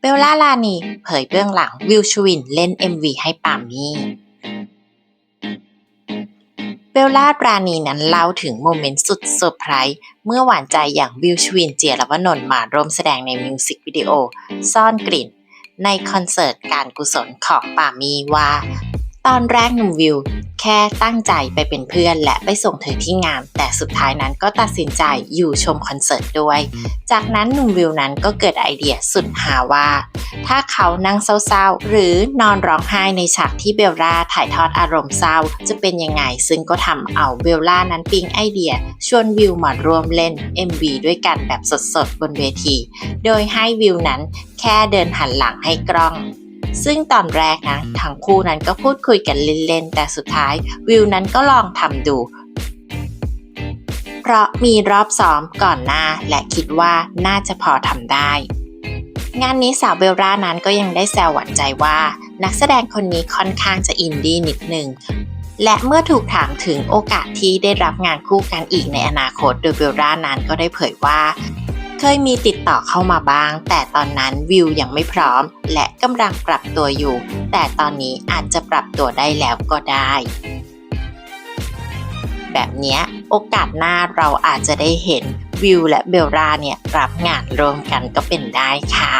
เบลล่าลานีเผยเบื้องหลังวิวชวินเล่น MV ให้ปามี่เบลล่ารานีนั้นเล่าถึงโมเมนต์สุดเซอร์ไพรส์เมื่อหวานใจอย่างวิวชวินเจียรวนนท์มาร่วมแสดงในมิวสิกวิดีโอ ซ่อนกลิ่น ในคอนเสิร์ตการกุศลของปามีว่า ตอนแรกหนุ่มวิว แค่ตั้งใจไปเป็นเพื่อนและไปส่งเธอที่งาน แต่สุดท้ายนั้นก็ตัดสินใจอยู่ชมคอนเสิร์ตด้วย จากนั้นหนุ่มวิวนั้นก็เกิดไอเดียสุดหาว่า ถ้าเขานั่งเศร้าๆ หรือนอนร้องไห้ในฉากที่เบลล่าถ่ายทอดอารมณ์เศร้า จะเป็นยังไง ซึ่งก็ทำเอาเบลล่านั้นปิ๊งไอเดีย ชวนวิวมาร่วมเล่น MV ด้วยกันแบบสดๆบนเวที โดยให้วิวนั้นแค่เดินหันหลังให้กล้อง ซึ่งตอนแรกนะทั้งคู่นั้นก็พูดคุยกันเล่นๆ แต่สุดท้ายวิวนั้นก็ลองทำดู เพราะมีรอบซ้อมก่อนหน้าและคิดว่าน่าจะพอทำได้ งานนี้สาวเบลล่านั้นก็ยังได้แซวหวานใจว่า นักแสดงคนนี้ค่อนข้างจะอินดี้นิดหนึ่งและเมื่อถูกถามถึงโอกาสที่ได้รับงานคู่กันอีกในอนาคตโดยเบลล่านั้นก็ได้เผยว่า เคยมีติดต่อเข้ามาบ้าง แต่ตอนนั้นวิวยังไม่พร้อม และกำลังปรับตัวอยู่ แต่ตอนนี้อาจจะปรับตัวได้แล้วก็ได้ แบบนี้โอกาสหน้าเราอาจจะได้เห็นวิวและเบลล่าเนี่ยรับงานร่วมกันก็เป็นได้ค่ะ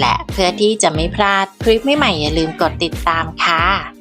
และเพื่อที่จะไม่พลาดคลิปใหม่ๆอย่าลืมกดติดตามค่ะ